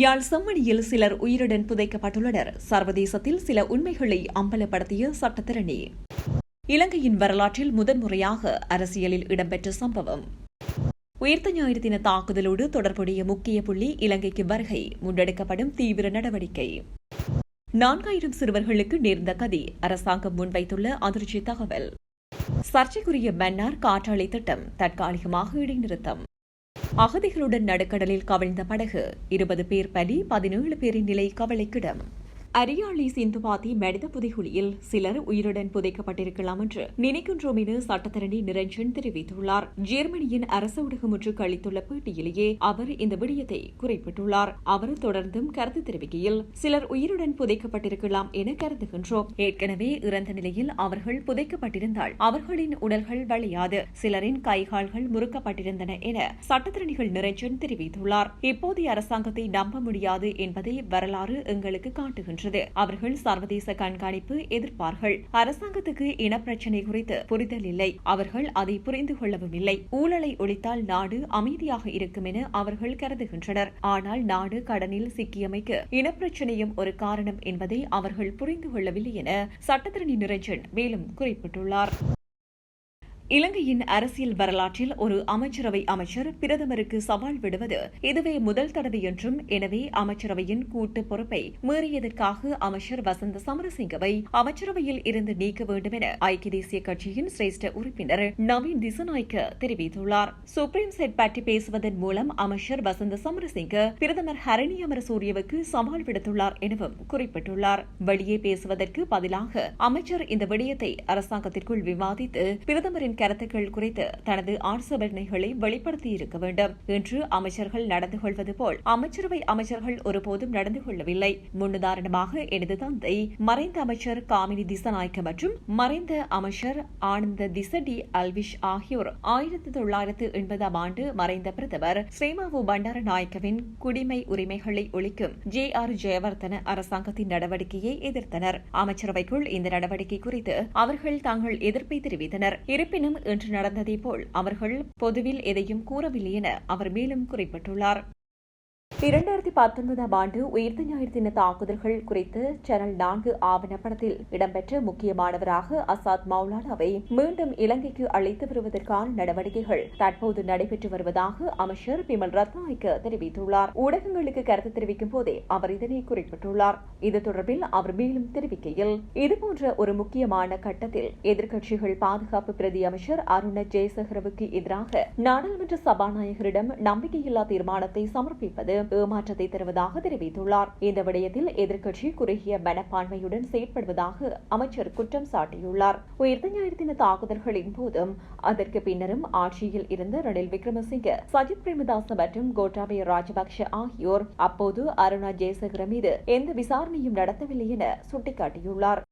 யாழ் செம்மணியில் சிலர் உயிருடன் புதைக்கப்பட்டுள்ளனர். சர்வதேசத்தில் சில உண்மைகளை அம்பலப்படுத்திய சட்டத்திரணி. இலங்கையின் வரலாற்றில் முதன்முறையாக அரசியலில் இடம்பெற்ற சம்பவம். உயிர்த்த ஞாயிறு தின தாக்குதலோடு தொடர்புடைய முக்கிய புள்ளி இலங்கைக்கு வருகை முன்னெடுக்கப்படும் தீவிர நடவடிக்கை. நான்காயிரம் சிறுவர்களுக்கு நேர்ந்த கதி அரசாங்கம் முன்வைத்துள்ள அதிர்ச்சி தகவல். சர்ச்சைக்குரிய மன்னார் காற்றாலை திட்டம் தற்காலிகமாக இடைநிறுத்தம். அகதிகளுடன் நடுக்கடலில் கவிழ்ந்த படகு இருபது பேர் பலி பதினேழு பேரின் நிலை கவலைக்கிடம். அரியாளி சிந்துவாதி மனித புதைகுழியில் சிலர் உயிருடன் புதைக்கப்பட்டிருக்கலாம் என்று நினைக்கின்றோம் என சட்டத்தரணி நிரஞ்சன் தெரிவித்துள்ளார். ஜெர்மனியின் அரசு ஊடகம் ஒன்றுக்கு அளித்துள்ள பேட்டியிலேயே அவர் இந்த விடயத்தை குறிப்பிட்டுள்ளார். அவர் தொடர்ந்தும் கருத்து தெரிவிக்கையில் சிலர் உயிருடன் புதைக்கப்பட்டிருக்கலாம் என கருதுகின்றோம். ஏற்கனவே இறந்த நிலையில் அவர்கள் புதைக்கப்பட்டிருந்தால் அவர்களின் உடல்கள் வழியாது. சிலரின் கைகால்கள் முறுக்கப்பட்டிருந்தன என சட்டத்தரணிகள் நிரஞ்சன் தெரிவித்துள்ளார். இப்போதைய அரசாங்கத்தை நம்ப முடியாது என்பதை வரலாறு எங்களுக்கு வருகின்றது அவர்கள் சர்வதேச கண்காணிப்பு எதிர்ப்பார்கள். அரசாங்கத்துக்கு இனப்பிரச்சினை குறித்து புரிதல் இல்லை. அவர்கள் அதை புரிந்து கொள்ளவும் இல்லை. ஊழலை ஒழித்தால் நாடு அமைதியாக இருக்கும் என அவர்கள் கருதுகின்றனர். ஆனால் நாடு கடனில் சிக்கியமைக்கு இனப்பிரச்சனையும் ஒரு காரணம் என்பதை அவர்கள் புரிந்து கொள்ளவில்லை என சட்டத்திரணி நிரஞ்சன் மேலும் குறிப்பிட்டுள்ளார். இலங்கையின் அரசியல் வரலாற்றில் ஒரு அமைச்சரவை அமைச்சர் பிரதமருக்கு சவால் விடுவது இதுவே முதல் தடவை என்றும் எனவே அமைச்சரவையின் கூட்டு பொறுப்பை மீறியதற்காக அமைச்சர் வசந்த சமரசிங்கவை அமைச்சரவையில் இருந்து நீக்க வேண்டும் என ஐக்கிய தேசிய கட்சியின் சிரேஷ்ட உறுப்பினர் நவீன் திசநாய்க்க தெரிவித்துள்ளார். சுப்ரீம் செட் பற்றி பேசுவதன் மூலம் அமைச்சர் வசந்த சமரசிங்க பிரதமர் ஹரணி அமரசூரியவுக்கு சவால் விடுத்துள்ளார் எனவும் குறிப்பிட்டுள்ளார். வெளியே பேசுவதற்கு பதிலாக அமைச்சர் இந்த விடயத்தை அரசாங்கத்திற்குள் விவாதித்து பிரதமரின் கருத்துக்கள் குறித்து தனது ஆட்சேபனைகளை வெளிப்படுத்தியிருக்க வேண்டும் என்று அமைச்சர்கள் நடந்து கொள்வது போல் அமைச்சரவை அமைச்சர்கள் ஒருபோதும் நடந்து கொள்ளவில்லை. முன்னுதாரணமாக எனது தந்தை மறைந்த அமைச்சர் காமினி திசநாயக்க மற்றும் மறைந்த அமைச்சர் ஆனந்த திசடி அல்விஷ் ஆகியோர் ஆயிரத்தி தொள்ளாயிரத்து எண்பதாம் ஆண்டு மறைந்த பிரதமர் ஸ்ரீமாவு பண்டார நாயக்கவின் குடிமை உரிமைகளை ஒழிக்கும் ஜே ஆர் ஜெயவர்தன அரசாங்கத்தின் நடவடிக்கையை எதிர்த்தனர். அமைச்சரவைக்குள் இந்த நடவடிக்கை குறித்து அவர்கள் தாங்கள் எதிர்ப்பை தெரிவித்தனர். இருப்பினும் இன்று நடந்ததை போல் அவர்கள் பொதுவில் எதையும் கூறவில்லை என அவர் மேலும் குறிப்பிட்டுள்ளார். இரண்டாயிரத்தி பத்தொன்பதாம் ஆண்டு உயிர்த்த ஞாயிறு தின தாக்குதல்கள் குறித்து சேனல் நான்கு ஆவணப்படத்தில் இடம்பெற்ற முக்கியமானவராக அசாத் மௌலானாவை மீண்டும் இலங்கைக்கு அழைத்து வருவதற்கான நடவடிக்கைகள் தற்போது நடைபெற்று வருவதாக அமைச்சர் பிமல் ரத்நாயக்க தெரிவித்துள்ளார். ஊடகங்களுக்கு கருத்து தெரிவிக்கும் போதே அவர் இதனை குறிப்பிட்டுள்ளார். இது தொடர்பில் அவர் மேலும் தெரிவிக்கையில் இதுபோன்ற ஒரு முக்கியமான கட்டத்தில் எதிர்க்கட்சிகள் பாதுகாப்பு பிரதி அமைச்சர் அருண ஜெயசகரவுக்கு எதிராக நாடாளுமன்ற சபாநாயகரிடம் நம்பிக்கையில்லா தீர்மானத்தை சமர்ப்பிப்பது ஏமாற்றத்தை தருவதாக தெரிவித்துள்ளார். இந்த விடயத்தில் எதிர்க்கட்சி குறுகிய மனப்பான்மையுடன் செயற்படுவதாக அமைச்சர் குற்றம் சாட்டியுள்ளார். உயிர்த்த ஞாயிறு தின தாக்குதல்களின் போதும் அதற்கு பின்னரும் ஆட்சியில் இருந்த ரணில் விக்ரமசிங்க சஜித் பிரேமதாச மற்றும் கோட்டாபய ராஜபக்ஷ ஆகியோர் அப்போது அருணா ஜெயசேகர மீது எந்த விசாரணையும் நடத்தவில்லை என சுட்டிக்காட்டியுள்ளார்.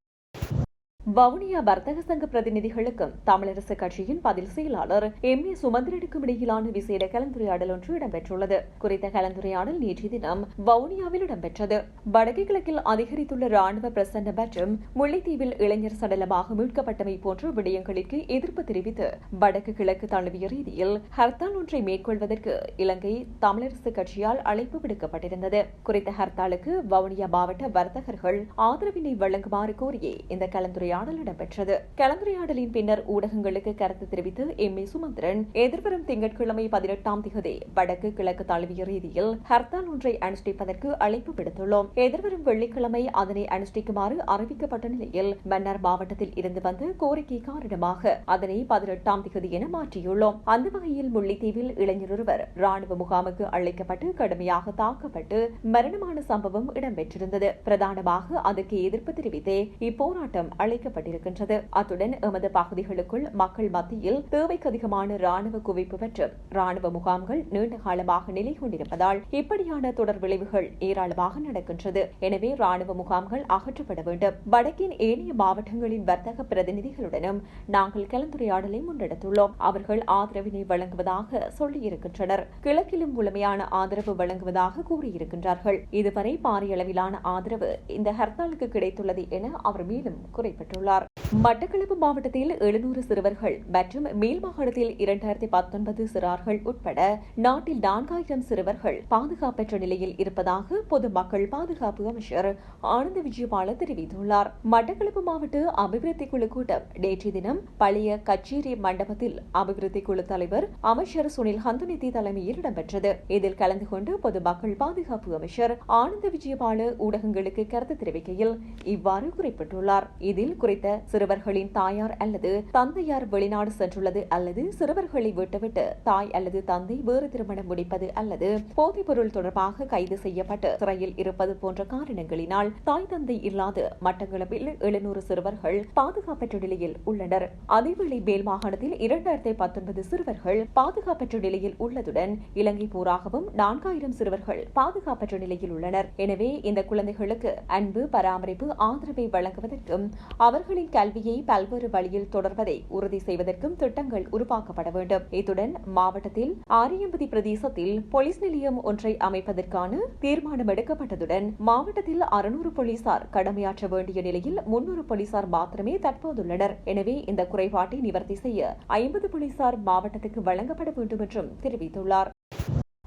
வவுனியா வர்த்தக சங்க பிரதிநிதிகளுக்கும் தமிழரசு கட்சியின் பதில் செயலாளர் எம். ஏ. சுமந்திரனுக்கும் இடையிலான விசேட கலந்துரையாடல் ஒன்று இடம்பெற்றுள்ளது. குறித்த கலந்துரையாடல் நேற்று தினம் வவுனியாவில் இடம்பெற்றது. வடக்கு கிழக்கில் அதிகரித்துள்ள ராணுவ பிரசன்ன மற்றும் முல்லைத்தீவில் இளைஞர் சடலமாக மீட்கப்பட்டமை போன்ற விடயங்களுக்கு எதிர்ப்பு தெரிவித்து வடக்கு கிழக்கு தழுவிய ரீதியில் ஹர்த்தால் ஒன்றை மேற்கொள்வதற்கு இலங்கை தமிழரசு கட்சியால் அழைப்பு விடுக்கப்பட்டிருந்தது. குறித்த ஹர்த்தாலுக்கு வவுனியா மாவட்ட வர்த்தகர்கள் ஆதரவினை வழங்குமாறு கோரியே இந்த கலந்துரையாடல் கலந்துரையாடல் இடம்பெற்றது. கலந்துரையாடலின் பின்னர் ஊடகங்களுக்கு கருத்து தெரிவித்த எம். ஏ. சுமந்திரன் எதிர்வரும் திங்கட்கிழமை பதினெட்டாம் திகதி வடக்கு கிழக்கு தழுவிய ரீதியில் ஹர்த்தால் ஒன்றை அனுஷ்டிப்பதற்கு அழைப்பு விடுத்துள்ளோம். எதிர்வரும் வெள்ளிக்கிழமை அதனை அனுஷ்டிக்குமாறு அறிவிக்கப்பட்ட நிலையில் மன்னார் மாவட்டத்தில் இருந்து வந்த கோரிக்கை காரணமாக அதனை பதினெட்டாம் திகதி என மாற்றியுள்ளோம். அந்த வகையில் முல்லைத்தீவில் இளைஞர் ஒருவர் ராணுவ முகாமுக்கு அழைக்கப்பட்டு கடுமையாக தாக்கப்பட்டு மரணமான சம்பவம் இடம்பெற்றிருந்தது. பிரதானமாக அதற்கு எதிர்ப்பு தெரிவித்தே இப்போராட்டம் அழைக்க அளிக்கப்பட்டிருக்கின்றது அத்துடன் எமது பகுதிகளுக்குள் மக்கள் மத்தியில் தேவைக்கு அதிகமான ராணுவ குவிப்பு மற்றும் ராணுவ முகாம்கள் நீண்ட காலமாக நிலை கொண்டிருப்பதால் இப்படியான தொடர் விளைவுகள் ஏராளமாக நடக்கின்றது. எனவே ராணுவ முகாம்கள் அகற்றப்பட வேண்டும். வடக்கின் ஏனைய மாவட்டங்களின் வர்த்தக பிரதிநிதிகளுடனும் நாங்கள் கலந்துரையாடலை முன்னெடுத்துள்ளோம். அவர்கள் ஆதரவினை வழங்குவதாக சொல்லியிருக்கின்றனர். கிழக்கிலும் முழுமையான ஆதரவு வழங்குவதாக கூறியிருக்கின்றார்கள். இதுவரை பாரிய அளவிலான ஆதரவு இந்த ஹர்த்தாலுக்கு கிடைத்துள்ளது என அவர் மேலும் குறிப்பிட்டார். பெற்றுள்ளார் மட்டக்களப்பு மாவட்டத்தில் எழுநூறு சிறுவர்கள் மற்றும் மேல் மாகாணத்தில் இரண்டாயிரத்தி பத்தொன்பது சிறார்கள் உட்பட நாட்டில் நான்காயிரம் சிறுவர்கள் பாதுகாப்பற்ற நிலையில் இருப்பதாக பொதுமக்கள் பாதுகாப்பு அமைச்சர் ஆனந்த விஜயபால தெரிவித்துள்ளார். மட்டக்களப்பு மாவட்ட அபிவிருத்தி குழு கூட்டம் நேற்றைய தினம் பழைய கச்சேரி மண்டபத்தில் அபிவிருத்தி குழு தலைவர் அமைச்சர் சுனில் ஹந்துநிதி தலைமையில் இடம்பெற்றது. இதில் கலந்து கொண்டு பொதுமக்கள் பாதுகாப்பு அமைச்சர் ஆனந்த விஜயபால ஊடகங்களுக்கு கருத்து தெரிவிக்கையில் இவ்வாறு குறிப்பிட்டுள்ளார். இதில் குறித்த சிறுவர்களின் தாயார் அல்லது தந்தையார் வெளிநாடு சென்றுள்ளது அல்லது சிறுவர்களை விட்டுவிட்டு தாய் அல்லது தந்தை வேறு திருமணம் முடிப்பது அல்லது போதைப் பொருள் தொடர்பாக கைது செய்யப்பட்டு சிறையில் இருப்பது போன்ற காரணங்களினால் தாய் தந்தை இல்லாத மட்டக்களப்பில் எழுநூறு சிறுவர்கள் பாதுகாப்பற்ற நிலையில் உள்ளனர். அதேவேளை மேல் மாகாணத்தில் இரண்டாயிரத்தி பத்தொன்பது சிறுவர்கள் பாதுகாப்பற்ற நிலையில் உள்ளதுடன் இலங்கை பூராகவும் நான்காயிரம் சிறுவர்கள் பாதுகாப்பற்ற நிலையில் உள்ளனர். எனவே இந்த குழந்தைகளுக்கு அன்பு பராமரிப்பு ஆதரவை வழங்குவதற்கும் அவர்களின் கல்வியை பல்வேறு வழியில் தொடர்வதை உறுதி செய்வதற்கும் திட்டங்கள் உருவாக்கப்பட வேண்டும். இத்துடன் மாவட்டத்தில் ஆரியம்பதி பிரதேசத்தில் போலீஸ் நிலையம் ஒன்றை அமைப்பதற்கான தீர்மானம் எடுக்கப்பட்டதுடன் மாவட்டத்தில் அறுநூறு போலீசார் கடமையாற்ற வேண்டிய நிலையில் முன்னூறு போலீசார் மாத்திரமே தற்போதுள்ளனர். எனவே இந்த குறைபாட்டை நிவர்த்தி செய்ய ஐம்பது போலீசார் மாவட்டத்துக்கு வழங்கப்பட வேண்டும் என்றும் தெரிவித்துள்ளார்.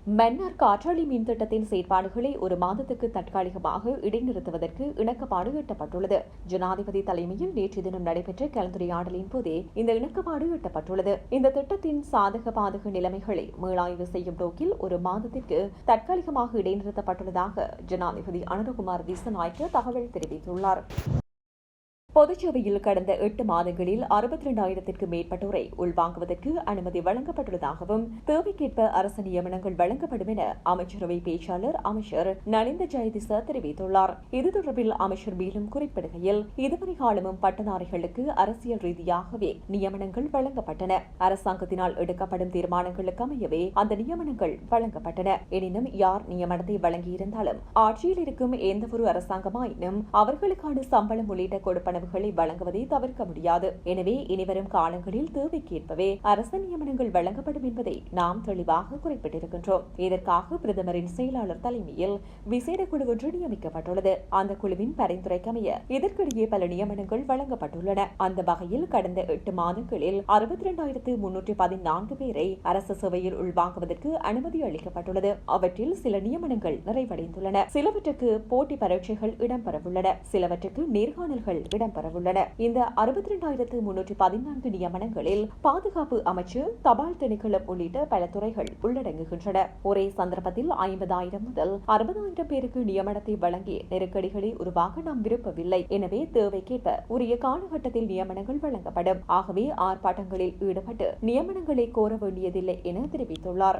மன்னார் காற்றாலை மின் திட்டத்தின் செயற்பாடுகளை ஒரு மாதத்துக்கு தற்காலிகமாக இடைநிறுத்துவதற்கு இணக்கப்பாடு எட்டப்பட்டுள்ளது. ஜனாதிபதி தலைமையில் நேற்று தினம் நடைபெற்ற கலந்துரையாடலின் போதே இந்த இணக்கப்பாடு எட்டப்பட்டுள்ளது. இந்த திட்டத்தின் சாதக பாதக நிலைமைகளை மீளாய்வு செய்யும் நோக்கில் ஒரு மாதத்திற்கு தற்காலிகமாக இடைநிறுத்தப்பட்டுள்ளதாக ஜனாதிபதி அனுரகுமார் திசநாயக்க தகவல் தெரிவித்துள்ளார். பொதுச்சபையில் கடந்த எட்டு மாதங்களில் அறுபத்தி இரண்டாயிரத்திற்கு மேற்பட்டோரை உள்வாங்குவதற்கு அனுமதி வழங்கப்பட்டுள்ளதாகவும் தேவைக்கேற்ப அரசு நியமனங்கள் வழங்கப்படும் என அமைச்சரவை பேச்சாளர் அமைச்சர் நலிந்த ஜெயதிச தெரிவித்துள்ளார். இது தொடர்பில் அமைச்சர் மேலும் குறிப்பிடுகையில் இதுவரை காலமும் பட்டதாரிகளுக்கு அரசியல் ரீதியாகவே நியமனங்கள் வழங்கப்பட்டன. அரசாங்கத்தினால் எடுக்கப்படும் தீர்மானங்களுக்கு அமையவே அந்த நியமனங்கள் வழங்கப்பட்டன. எனினும் யார் நியமனத்தை வழங்கியிருந்தாலும் ஆட்சியில் இருக்கும் எந்தவொரு அரசாங்கமாயினும் அவர்களுக்கான சம்பளம் உள்ளிட்ட கொடுப்பன உணவுகளை வழங்குவதை தவிர்க்க முடியாது. எனவே இனிவரும் காலங்களில் தேவைக்கேற்பவே அரசு நியமனங்கள் வழங்கப்படும் என்பதை நாம் தெளிவாக குறிப்பிட்டிருக்கின்றோம். இதற்காக பிரதமரின் செயலாளர் தலைமையில் விசேட குழு ஒன்று நியமிக்கப்பட்டுள்ளது. அந்த குழுவின் பரிந்துரைக்கமைய இதற்கிடையே பல நியமனங்கள் வழங்கப்பட்டுள்ளன. அந்த வகையில் கடந்த எட்டு மாதங்களில் அறுபத்தி இரண்டாயிரத்து முன்னூற்றி பதினான்கு பேரை அரசு சேவையில் உள்வாங்குவதற்கு அனுமதி அளிக்கப்பட்டுள்ளது. அவற்றில் சில நியமனங்கள் நிறைவடைந்துள்ளன. சிலவற்றுக்கு போட்டி பரீட்சைகள் இடம்பெறவுள்ளன. சிலவற்றுக்கு நேர்காணல்கள் இடம் இடம்பெறவுள்ளன இந்த அறுபத்தி இரண்டாயிரத்து முன்னூற்றி பதினான்கு நியமனங்களில் பாதுகாப்பு அமைச்சு தபால் திணைக்களம் உள்ளிட்ட பல துறைகள் உள்ளடங்குகின்றன. ஒரே சந்தர்ப்பத்தில் ஐம்பதாயிரம் முதல் அறுபதாயிரம் பேருக்கு நியமனத்தை வழங்கி நெருக்கடிகளை உருவாக்க நாம் விரும்பவில்லை. எனவே தேவைக்கேற்ப உரிய காலகட்டத்தில் நியமனங்கள் வழங்கப்படும். ஆகவே ஆர்ப்பாட்டங்களில் ஈடுபட்டு நியமனங்களை கோர வேண்டியதில்லை என தெரிவித்துள்ளார்.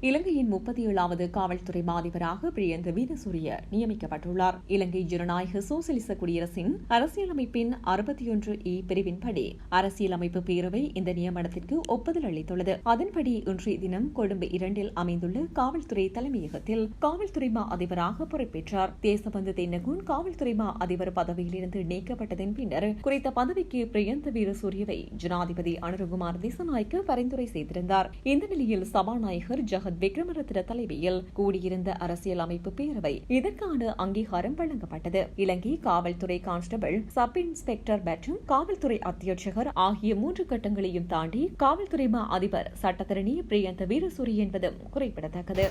இலங்கையின் முப்பத்தி ஏழாவது காவல்துறை மாதிபராக பிரியந்த வீரசூரிய நியமிக்கப்பட்டுள்ளார். இலங்கை ஜனநாயக சோசியலிச குடியரசின் அரசியலமைப்பின் அறுபத்தி ஒன்று இ பிரிவின்படி அரசியலமைப்பு பேரவை இந்த நியமனத்திற்கு ஒப்புதல் அளித்துள்ளது. அதன்படி இன்றைய தினம் கொழும்பு இரண்டில் அமைந்துள்ள காவல்துறை தலைமையகத்தில் காவல்துறை மா அதிபராக பொறுப்பேற்றார். தேசபந்து தென்னகுன் காவல்துறை மா அதிபர் பதவியிலிருந்து நீக்கப்பட்டதன் பின்னர் குறித்த பதவிக்கு பிரியந்த வீரசூரியவை ஜனாதிபதி அனுரகுமார் திசநாய்க்கு பரிந்துரை செய்திருந்தார். இந்த நிலையில் சபாநாயகர் ஜெகத் ஜெகத் விக்ரமரத்ன தலைமையில் கூடியிருந்த அரசியல் அமைப்பு பேரவை இதற்கான அங்கீகாரம் வழங்கப்பட்டது. இலங்கை காவல்துறை கான்ஸ்டபிள் சப் இன்ஸ்பெக்டர் மற்றும் காவல்துறை அத்தியட்சகர் ஆகிய மூன்று கட்டங்களையும் தாண்டி காவல்துறை மா அதிபர் சட்டத்தரணி பிரியந்த வீரசூரி என்பதும் குறிப்பிடத்தக்கது.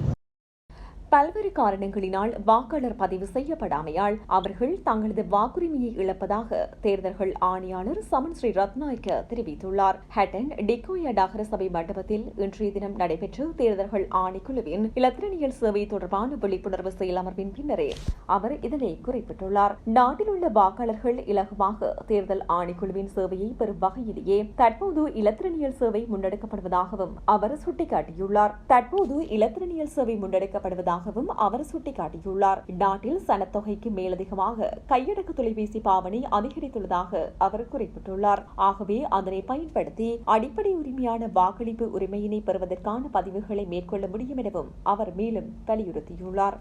பல்வேறு காரணங்களினால் வாக்காளர் பதிவு செய்யப்படாமையால் அவர்கள் தங்களது வாக்குரிமையை இழப்பதாக தேர்தல்கள் ஆணையாளர் சமன் ஸ்ரீ ரத்நாயக்க தெரிவித்துள்ளார். ஹட்டன் டிகோயா டாகர சபை மண்டபத்தில் இன்றைய தினம் நடைபெற்ற தேர்தல்கள் ஆணைக்குழுவின் இலத்திரனியல் சேவை தொடர்பான விழிப்புணர்வு செயல் அமர்வின் பின்னரே அவர் இதனை குறிப்பிட்டுள்ளார். நாட்டில் உள்ள வாக்காளர்கள் இலகுவாக தேர்தல் ஆணைக்குழுவின் சேவையை பெறும் வகையிலேயே தற்போது இலத்திரனியல் சேவை முன்னெடுக்கப்படுவதாகவும் அவர் சுட்டிக்காட்டியுள்ளார். தற்போது இலத்திரனியல் சேவை முன்னெடுக்கப்படுவதாக இருப்பதாகவும் அவர் சுட்டிக்காட்டியுள்ளார். நாட்டில் சனத்தொகைக்கு மேலதிகமாக கையடக்கு தொலைபேசி பாவனை அதிகரித்துள்ளதாக அவர் குறிப்பிட்டுள்ளார். ஆகவே அதனை பயன்படுத்தி அடிப்படை உரிமையான வாக்களிப்பு உரிமையினை பெறுவதற்கான பதிவுகளை மேற்கொள்ள முடியும் எனவும் அவர் மேலும் வலியுறுத்தியுள்ளார்.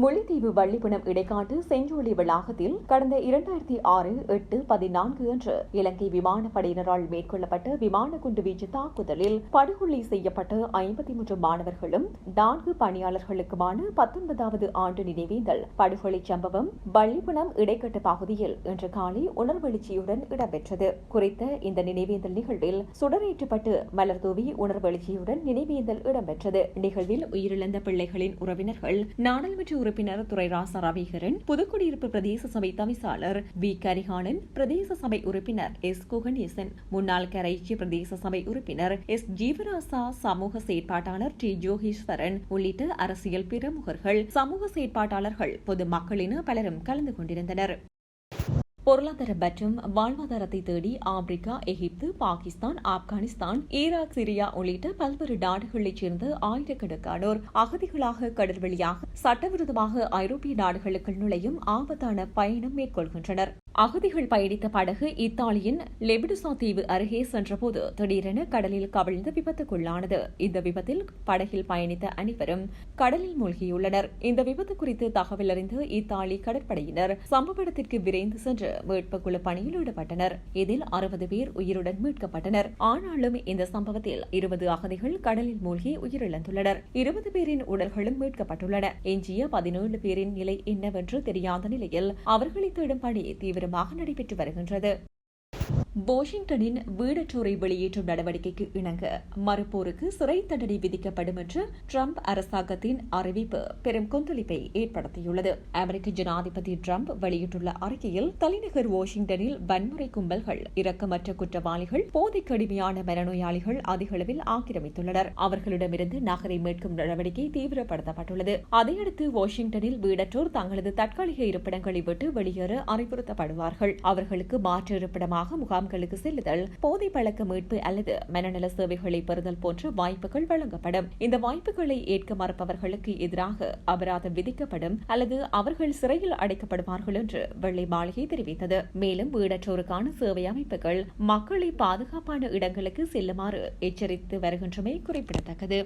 முல்லைத்தீவு வள்ளிப்பணம் இடைக்காட்டு செஞ்சோலி வளாகத்தில் கடந்த இரண்டாயிரத்தி ஆறு எட்டு பதினான்கு அன்று இலங்கை விமானப்படையினரால் மேற்கொள்ளப்பட்ட விமான குண்டு வீச்சு தாக்குதலில் படுகொலை செய்யப்பட்ட ஐம்பத்தி மூன்று மாணவர்களும் நான்கு பணியாளர்களுக்குமான பத்தொன்பதாவது ஆண்டு நினைவேந்தல் படுகொலை சம்பவம் வள்ளிப்பணம் இடைக்கட்டு பகுதியில் இன்று காலை உணர்வெழுச்சியுடன் இடம்பெற்றது. குறித்த இந்த நினைவேந்தல் நிகழ்வில் சுடரேற்றப்பட்டு மலர்தூவி உணர்வெழுச்சியுடன் நினைவேந்தல் இடம்பெற்றது. நிகழ்வில் உயிரிழந்த பிள்ளைகளின் உறவினர்கள் நாடாளுமன்ற உறுப்பினர் துரைராச ரவிகரன் புதுக்குடியிருப்பு பிரதேச சபை தவிசாளர் வி. கரிகாலன் பிரதேச சபை உறுப்பினர் எஸ். குகணேசன் முன்னாள் கரைச்சி பிரதேச சபை உறுப்பினர் எஸ். ஜீவராசா சமூக செயற்பாட்டாளர் டி. ஜோகீஸ்வரன் உள்ளிட்ட அரசியல் பிரமுகர்கள் சமூக செயற்பாட்டாளர்கள் பொதுமக்களின பலரும் கலந்து கொண்டிருந்தனர். பொருளாதார மற்றும் வாழ்வாதாரத்தை தேடி Africa Egypt Pakistan Afghanistan Iraq Syria உள்ளிட்ட பல்வேறு நாடுகளைச் சேர்ந்த ஆயிரக்கணக்கானோர் அகதிகளாக கடல் வழியாக சட்டவிரோதமாக ஐரோப்பிய நாடுகளுக்குள் நுழையும் ஆபத்தான பயணம் மேற்கொள்கின்றனர். அகதிகள் பயணித்த படகு இத்தாலியின் லெபிடுசா தீவு அருகே சென்றபோது திடீரென கடலில் கவிழ்ந்து விபத்துக்குள்ளானது. இந்த விபத்தில் படகில் பயணித்த அனைவரும் கடலில் மூழ்கியுள்ளனர். இந்த விபத்து குறித்து தகவல் அறிந்து இத்தாலி கடற்படையினர் சம்பவ இடத்திற்கு விரைந்து சென்று மீட்புக்குழு பணியில் ஈடுபட்டனர். இதில் அறுபது பேர் உயிருடன் மீட்கப்பட்டனர். ஆனாலும் இந்த சம்பவத்தில் இருபது அகதிகள் கடலில் மூழ்கி உயிரிழந்துள்ளனர். இருபது பேரின் உடல்களும் மீட்கப்பட்டுள்ளன. எஞ்சிய பதினேழு பேரின் நிலை என்னவென்று தெரியாத நிலையில் அவர்களை தேடும் பணி தீவிரமாக நடைபெற்று வருகின்றது. வாஷிங்டனின் வீடற்றோரை வெளியேற்றும் நடவடிக்கைக்கு இணங்க மறுப்போருக்கு சிறை தண்டனை விதிக்கப்படும் என்று ட்ரம்ப் அரசாங்கத்தின் அறிவிப்பு பெரும் கொந்தளிப்பை ஏற்படுத்தியுள்ளது. அமெரிக்க ஜனாதிபதி ட்ரம்ப் வெளியிட்டுள்ள அறிக்கையில் தலைநகர் வாஷிங்டனில் வன்முறை கும்பல்கள் இரக்கமற்ற குற்றவாளிகள் போதை கடுமையான மனநோயாளிகள் அதிகளவில் ஆக்கிரமித்துள்ளனர். அவர்களிடமிருந்து நகரை மீட்கும் நடவடிக்கை தீவிரப்படுத்தப்பட்டுள்ளது. அதையடுத்து வாஷிங்டனில் வீடற்றோர் தங்களது தற்காலிக இருப்பிடங்களை விட்டு வெளியேற அறிவுறுத்தப்படுவார்கள். அவர்களுக்கு மாற்று இருப்பிடமாக முகாம் முகாம்களுக்கு செல்லுதல் போதை பழக்க மீட்பு அல்லது மனநல சேவைகளை பெறுதல் போன்ற வாய்ப்புகள் வழங்கப்படும். இந்த வாய்ப்புகளை ஏற்க மறுப்பவர்களுக்கு எதிராக அபராதம் விதிக்கப்படும் அல்லது அவர்கள் சிறையில் அடைக்கப்படுவார்கள் என்று வெள்ளை மாளிகை தெரிவித்தது. மேலும் வீடற்றோருக்கான சேவை அமைப்புகள் மக்களை பாதுகாப்பான இடங்களுக்கு செல்லுமாறு எச்சரித்து வருகின்றமை குறிப்பிடத்தக்கது.